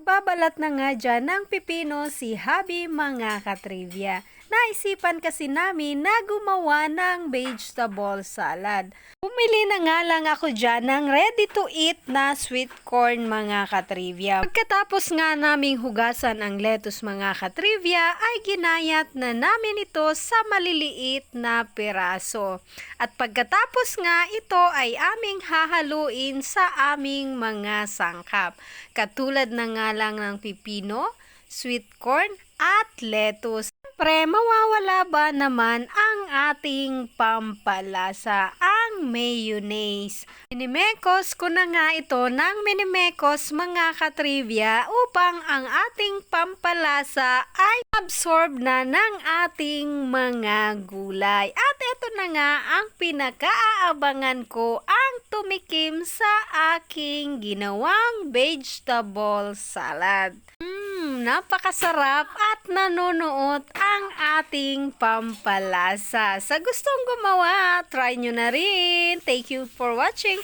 Babalat na nga dyan ng pipino si Habi mga katrivia. Naisipan kasi namin na gumawa ng vegetable salad. Bumili na nga lang ako dyan ng ready to eat na sweet corn mga katrivia. Pagkatapos nga naming hugasan ang lettuce mga katrivia ay ginayat na namin ito sa maliliit na piraso. At pagkatapos nga ito ay aming hahaluin sa aming mga sangkap. Katulad na nga lang ng pipino, sweet corn at lettuce. Siyempre, mawawala ba naman ang ating pampalasa, ang mayonnaise. Minimekos ko na nga ito ng minimekos mga katrivia upang ang ating pampalasa ay absorb na ng ating mga gulay. At ito na nga ang pinakaabangan ko tumikim sa aking ginawang vegetable salad. Mmm, napakasarap at nanonood ang ating pampalasa. Sa gustong gumawa, try nyo na rin. Thank you for watching.